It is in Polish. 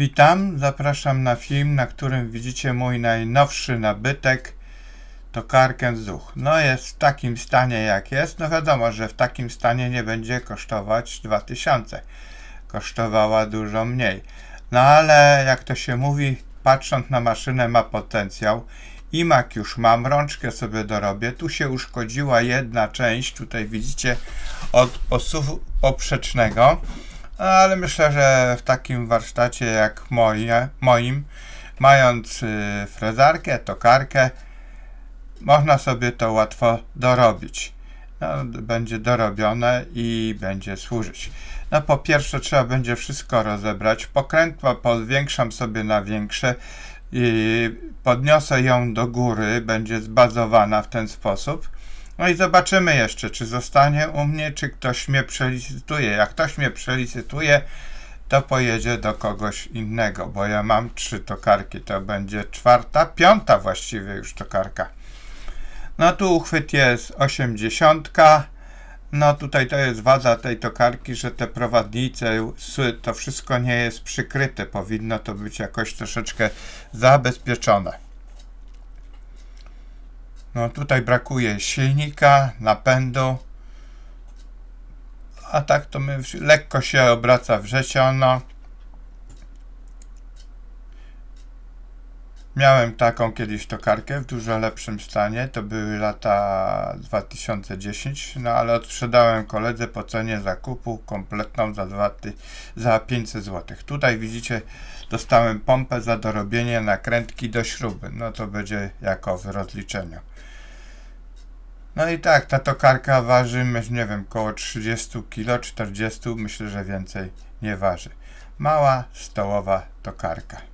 Witam, zapraszam na film, na którym widzicie mój najnowszy nabytek, tokarkę Zuch. No jest w takim stanie jak jest, no wiadomo, że w takim stanie nie będzie kosztować 2000. Kosztowała dużo mniej. No ale jak to się mówi, patrząc na maszynę ma potencjał. Imak już mam, rączkę sobie dorobię. Tu się uszkodziła jedna część, tutaj widzicie, od posuwu poprzecznego. Ale myślę, że w takim warsztacie jak moje, moim, mając y, frezarkę, tokarkę, można sobie to łatwo dorobić. No, będzie dorobione i będzie służyć. No po pierwsze trzeba będzie wszystko rozebrać. Pokrętła powiększam sobie na większe i podniosę ją do góry, będzie zbazowana w ten sposób. No i zobaczymy jeszcze, czy zostanie u mnie, czy ktoś mnie przelicytuje. Jak ktoś mnie przelicytuje, to pojedzie do kogoś innego, bo ja mam trzy tokarki. To będzie czwarta, piąta właściwie już tokarka. No tu uchwyt jest 80. No tutaj to jest wada tej tokarki, że te prowadnice, to wszystko nie jest przykryte. Powinno to być jakoś troszeczkę zabezpieczone. No tutaj brakuje silnika, napędu. A tak to my, lekko się obraca wrzeciono. Miałem taką kiedyś tokarkę w dużo lepszym stanie. To były lata 2010, no ale odsprzedałem koledze po cenie zakupu kompletną za, 2, za 500 zł. Tutaj widzicie, dostałem pompę za dorobienie nakrętki do śruby. No to będzie jako w rozliczeniu. No i tak, ta tokarka waży, nie wiem, około 30 kg, 40, myślę, że więcej nie waży. Mała stołowa tokarka.